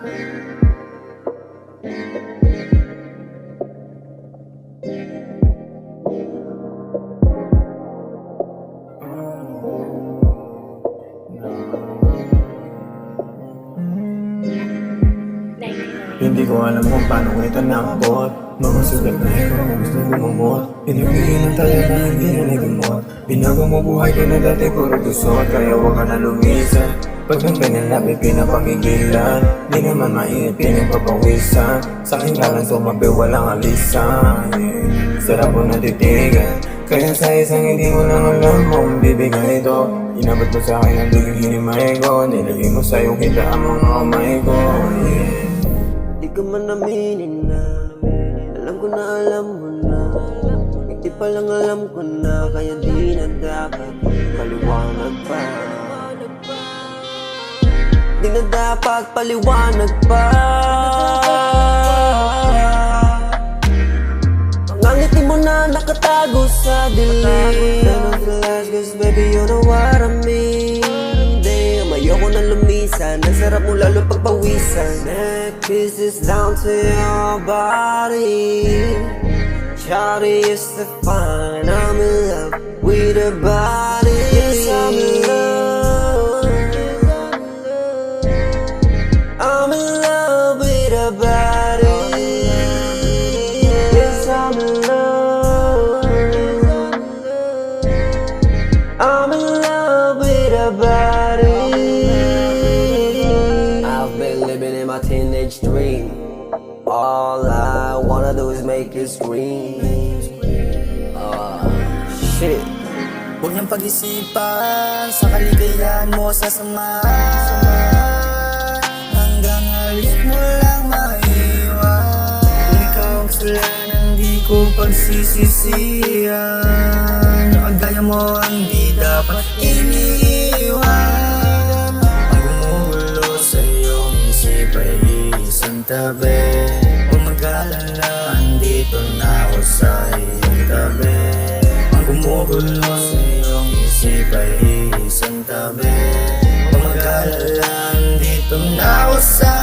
Hindi ko alam kung paano ko ito nakabot Mga sugat na ikaw kung gusto bumumot Pinagpigil ng tayo na hindi na nagimot Binago mo buhay ko na dati puro gusot Kaya huwag ka na lumisan Pag ng ganyan labi pinapagigilan Di naman mainit pinagpapawisan. Sa akin ka lang sumabi walang alisan yeah. Sarap ko natitigan. Kaya sa isang hindi mo lang alam kung bibigay ito. Inabot mo sa akin ang duling hinimay ko Nilagay mo sa iyong kita ang mga kamay ko yeah. Di ka man aminin na. Alam ko na alam mo na. Hindi pa lang alam ko na Kaya di na dapat paliwanag pa Di na dapat paliwanag pa. Mga ngiti mo na nakatago sa dilim. Off the lights cause baby you know what I mean. Damn, ayoko na lumisan. Ang sarap mo lalo pagpawisan. Neck kisses down to your body. Shawty is the fine. I'm in love with her body my teenage dream. All I wanna do is make you scream. Ah, shit. Huwag niyang pag-isipan Sa kaligayahan mo sasama Hanggang alis mo lang maiwan. Ikaw ang kasalanan Di ko pagsisisihan. Ang gaya mo ang di dapat iniiwan ay isang tabi. Huwag mag-alala Andito na ako sa iyong tabi. Ang gumugulo sa iyong isip ay isang tabi. Huwag mag-alala Andito na ako sa